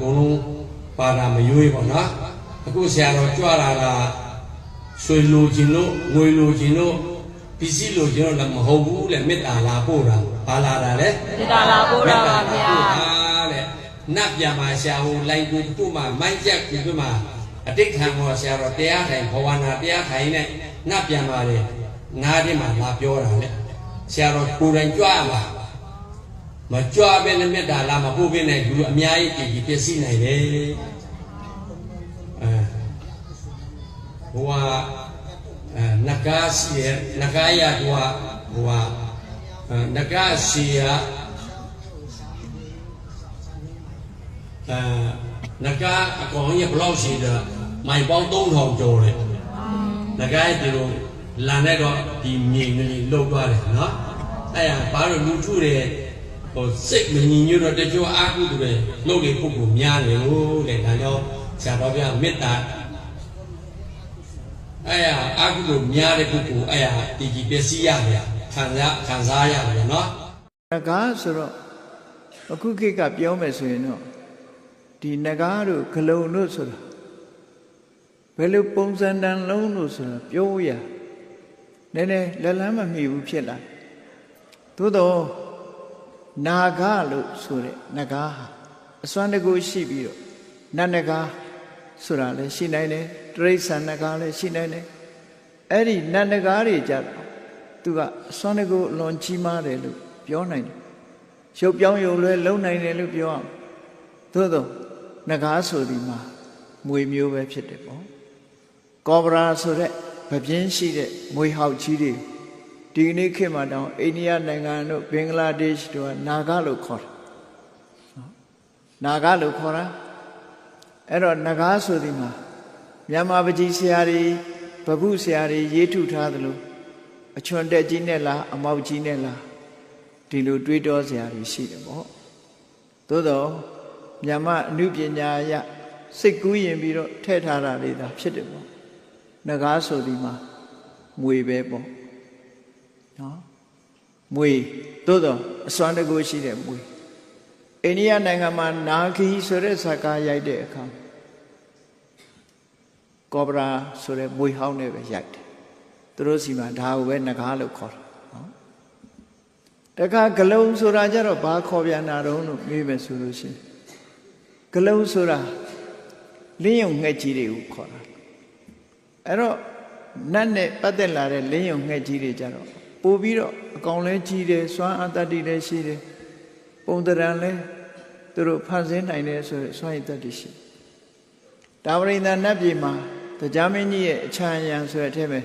ဘုံလုံးပါတာမရွေးပေါ့နော်အခုဆရာတော်ကြွလာတာဆွေလိုခြင်းလို့ငွေလိုခြင်းလို့ပစ္စည်းလိုခြင်းလို့လည်းမဟုတ်ဘူးလေမေတ္တာလာပို့တာဘာလာတာလဲမေတ္တာလာပို့တာပါဗျာတဲ့နတ်ပြမှာဆရာဟိုလိုက်ကိုတို့မှာမိုင်းချက်ကိုတို့မှာအတိတ်ခံတော်ဆရာတော်တရားထိုင်ဘဝနာတရားထိုင်နဲ့နတ်ပြမှာလေနားထဲမှာလာပြောတာလေဆရာတော်ကိုယ်တိုင်ကြွရမှာ မကြွားပဲနဲ့မေတ္တာလာမပို့ပဲနဲ့လူအများကြီးကြည်ကြည်ပြည့်စည်နိုင်တယ်အဲဘုရားအဲနဂါစီရနဂါရကွာဘုရားအဲနဂါစီရအဲနဂါအကောင်ကြီးဘယ်လောက်ရှိတယ်မိုင်ပေါင်း3000ကျော်တယ်နဂါရဲ့ဒီလိုလာနေတော့ဒီမြေငလီလုတ်သွားတယ်နော်အဲ့ဒါဘာလို့လူထုတွေ ဟိုစိတ်မညီညွတ်တော့တချို့အာဟုသူတွေလှုပ်လေပုဂ္ဂိုလ်များတယ်လို့တဲ့ဒါကြောင့်ဆရာတော်ဘုရားမေတ္တာအဲ့ရအာဟုသူများတဲ့ပုဂ္ဂိုလ်အဲ့ရတည်ကြည်ပျက်စီးရတယ်ခံစားခံစားရတယ်နော်နဂါဆိုတော့အခုခေတ်ကပြောမယ်ဆိုရင်တော့ဒီနဂါတို့ဂလုံတို့ဆိုတာဘယ်လိုပုံစံတန်လုံးလို့ဆိုတာပြောရနည်းနည်းလက်လန်းမမီဘူးဖြစ်လာသို့တော့ နာဂလို့ဆိုတဲ့နဂါဟာအစွမ်းတကူရှိပြီးတော့နတ်နဂါဆိုတာလည်းရှိနိုင်တယ်တရိษံနဂါလည်းရှိနိုင်တယ်အဲ့ဒီနတ်နဂါတွေကြတော့သူကအစွမ်းတကူအလွန်ကြီးမားတယ်လို့ပြောနိုင်တယ်ရုပ်ပြောင်းရုပ်လွဲလုံနိုင်တယ်လို့ပြောအောင်သို့တော့နဂါဆိုဒီမှာမွေမျိုးပဲဖြစ်တယ်ပေါ့ကောဗရာဆိုတဲ့ဗပြင်းရှိတဲ့မွေဟောက်ကြီးတွေ ဒီကနေ့ခေတ်မှာတောင်အိန္ဒိယနိုင်ငံတို့ဘင်္ဂလားဒေ့ရှ်တို့ကနာဂလို့ခေါ်တယ်နော်နာဂလို့ခေါ်တာအဲ့တော့နဂါဆိုဒီမှာမြန်မာပကြီးဆရာတွေဗပုဆရာတွေရေးထုထားသလိုအချွန်တက်ကြီးနဲ့လားအမောက်ကြီးနဲ့လားဒီလိုတွေးတောဆရာတွေရှိတယ်ပေါ့သို့တော့မြန်မာအနုပညာအရစိတ်ကူးရင်ပြီးတော့ထည့်ထားတာတွေဒါဖြစ်တယ်ပေါ့နဂါဆိုဒီမှာမွေပဲပေါ့ နော်မွေသို့တော့အစွမ်းတကူရှိတဲ့မွေအိန္ဒိယနိုင်ငံမှာနာခီဆိုတဲ့ဇာကာရိုက်တဲ့အခါကောဘရာဆိုတဲ့မွေဟောင်းနဲ့ပဲရိုက်တယ်သူတို့စီမှာဒါကိုပဲနဂါလို့ခေါ်တယ်နော်တခါဂလုံဆိုတာကြတော့ဘာခေါ်ပြန်တာတုံးလို့မေးမယ်ဆိုလို့ရှိရင်ဂလုံဆိုတာလင်းယုံငှက်ကြီးတွေကိုခေါ်တာအဲ့တော့နတ်နဲ့ပတ်သက်လာတဲ့လင်းယုံငှက်ကြီးတွေကြတော့ ပို့ပြီးတော့အကောင်လဲကြီးတယ်စွမ်းအတ္တတိလည်းရှိတယ်ပုံတရံလဲသူတို့ဖန်ဆင်းနိုင်တယ်ဆိုရယ်စွမ်းရည်တတ်တိရှိတာဝရိန္ဒနတ်ပြည်မှာတရားမင်းကြီးရဲ့အချမ်းရံဆိုတဲ့အထက်ပဲ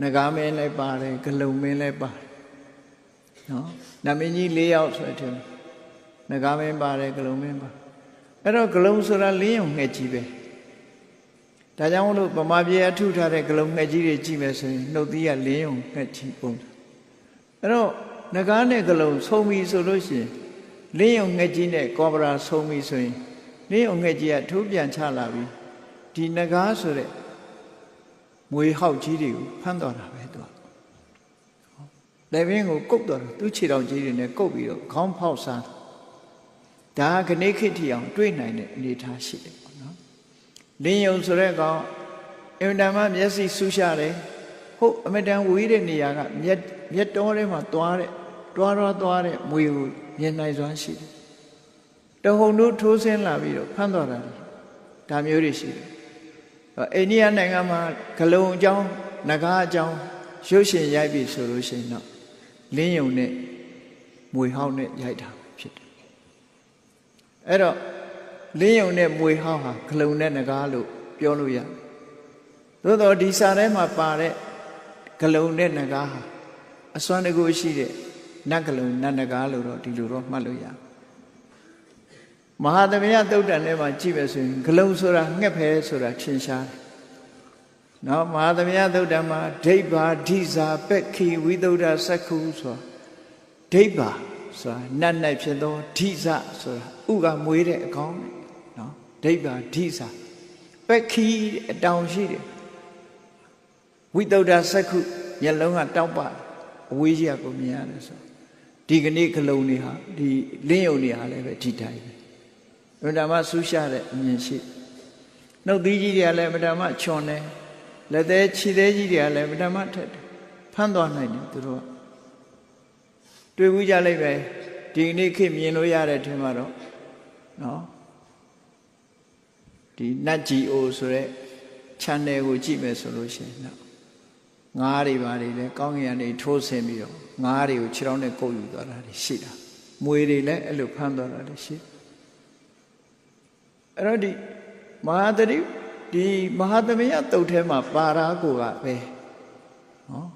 ငကားမင်းလည်းပါတယ်ဂလုံမင်းလည်းပါတယ်နော်နတ်မင်းကြီး၄ယောက်ဆိုတဲ့အထက်ငကားမင်းပါတယ်ဂလုံမင်းပါအဲ့တော့ဂလုံဆိုတာလင်းယုံငှက်ကြီးပဲဒါကြောင့်မလို့ဗမာပြည်အထုထားတဲ့ဂလုံငှက်ကြီးတွေကြည့်မယ်ဆိုရင်နှုတ်သီးကလင်းယုံငှက်ကြီးပုံစံ အဲ့တော့ငကားနဲ့ဂလုံဆုံးပြီဆိုလို့ရှိရင်လင်းယုံငှက်ကြီးနဲ့ကောဘရာဆုံးပြီဆိုရင်လင်းယုံငှက်ကြီးကထိုးပြန်ချလာပြီဒီငကားဆိုတဲ့မွေဟောက်ကြီးတွေကိုဖမ်းတော်တာပဲသူကလက်ဘင်းကိုကုတ်တော်တာသူခြေတော်ကြီးတွေနဲ့ကုတ်ပြီးတော့ခေါင်းဖောက်စားဒါကခဏခိတိအောင် တွေးနိုင်တဲ့အနေအထားရှိတယ်ပေါ့နော်လင်းယုံဆိုတဲ့ကောင်အင်တန်မှမျက်စိဆူးရှာတယ် ဟုတ်အမတန်ဝေးတဲ့နေရာကမျက်မျက်တော်ထဲမှာသွားတဲ့တွားတော့သွားတဲ့မွေကိုမြင်နိုင်စွမ်းရှိတယ်တဟုန်တို့ထိုးဆင်းလာပြီးတော့ဖမ်းတော်တာဒါမျိုးတွေရှိတယ်အိန္ဒိယနိုင်ငံမှာဂလုံအကြောင်းနဂါအကြောင်းရုပ်ရှင်ရိုက်ပြီဆိုလို့ရှိရင်တော့လင်းယုံနဲ့မွေဟောင်းနဲ့ရိုက်တာဖြစ်တယ်အဲ့တော့လင်းယုံနဲ့မွေဟောင်းဟာဂလုံနဲ့နဂါလို့ပြောလို့ရတယ်သို့တော့ဒီစာထဲမှာပါတဲ့ ဂလုံနဲ့နဂါဟာအစွမ်းတကူရှိတဲ့နတ်ဂလုံနတ်နဂါလို့တော့ဒီလိုတော့မှတ်လို့ရတယ်မဟာသမယသုတ်တန်ထဲမှာကြည့်ပဲဆိုရင်ဂလုံဆိုတာငှက်ဖဲဆိုတာထင်ရှားတယ်။နော်မဟာသမယသုတ်တန်မှာဒိဋ္ဌာဓိဇာပက်ခိဝိသုဒ္ဓစက္ခုဆိုတာဒိဋ္ဌာဆိုတာနတ်၌ဖြစ်သောဓိဇဆိုတာဥကမွေးတဲ့အကောင်းနော်ဒိဋ္ဌာဓိဇာပက်ခိအတောင်ရှိတယ် ဝိသုဒ္ဓစက္ခုမျက်လုံးကတောက်ပအဝေးကြီးကကိုမြင်ရတယ်ဆိုဒီကနေ့ဂလုံတွေဟာဒီလင်းယုံတွေဟာလည်းပဲဒီတိုင်းပဲအမြဲတမ်းဆူးရှာတဲ့အမြင်ရှိနှုတ်သီးကြီးတွေကလည်းအမြဲတမ်းချွန်တယ်လက်သေးခြေသေးကြီးတွေကလည်းအမြဲတမ်းထက်တယ်ဖမ်းသွားနိုင်တယ်သူတို့ကတွေ့ဘူးကြလိုက်ပဲဒီနေ့ခေတ်မြင်လို့ရတဲ့ထင်မှာတော့နော်ဒီနတ်ဂျီအိုဆိုတဲ့ channel ကိုကြည့်မယ်ဆိုလို့ရှိရင်နော် ငားတွေပါတွေလည်းကောင်းကင်ကနေထိုးဆင်းပြီးတော့ငားတွေကိုခြေထောက်နဲ့ကုပ်ယူသွားတာတွေရှိတာမွေတွေလည်းအဲ့လိုဖမ်းသွားတာတွေရှိအဲ့တော့ဒီမဟာတတိဒီမဟာသမယတုတ်ထဲမှာပါရာကိုကပဲနော်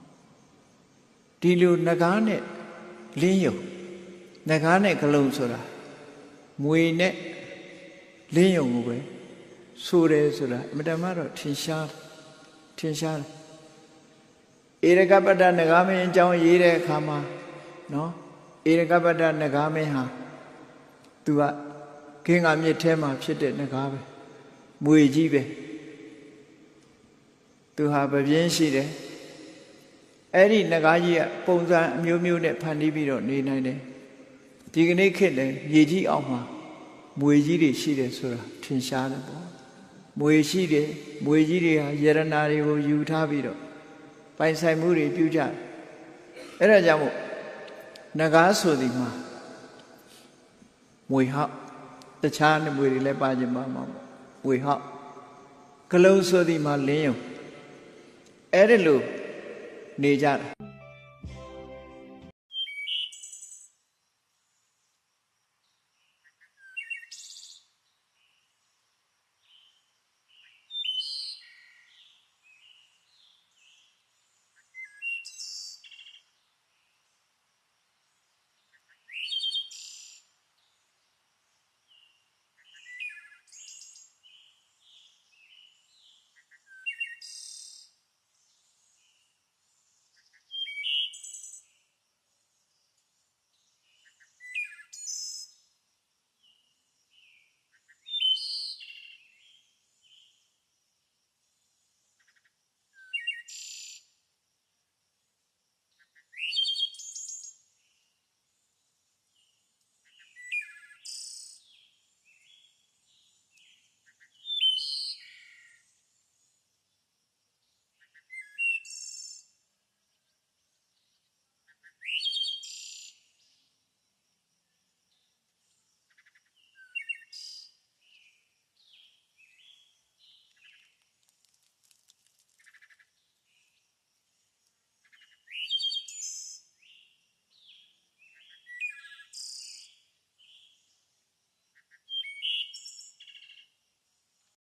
ဒီလိုငကားနဲ့လင်းယုံငကားနဲ့ဂလုံးဆိုတာမွေနဲ့လင်းယုံကိုပဲဆိုတယ်ဆိုတာအမတမတော့ထင်ရှားထင်ရှားတယ် ဧရကပတ္တနဂါမင်းအကြောင်းရေးတဲ့အခါမှာနော်ဧရကပတ္တနဂါမင်းဟာသူကခင်းကမြစ်ထဲမှာဖြစ်တဲ့နဂါပဲမွေကြီးပဲသူဟာပပြင်းရှိတယ်အဲ့ဒီနဂါကြီးကပုံစံအမျိုးမျိုးနဲ့ဖန်တီးပြီးတော့နေနိုင်တယ်ဒီကနေ့ခေတ်လည်းမြေကြီးအောင်မှာမွေကြီးတွေရှိတယ်ဆိုတာထင်ရှားတယ်ပေါ့မွေရှိတယ်မွေကြီးတွေဟာယရနာတွေကိုယူထားပြီးတော့ ပိုင်ဆိုင်မှုတွေပြုကြတယ်အဲ့ဒါကြောင့်မို့နဂါဆိုဒီမှာမွေဟောက်တခြားမွေတွေလည်းပါခြင်းပါမှာပေါ့မွေဟောက်ကလုံးဆိုဒီမှာလင်းယုံအဲ့ဒီလိုနေကြတာ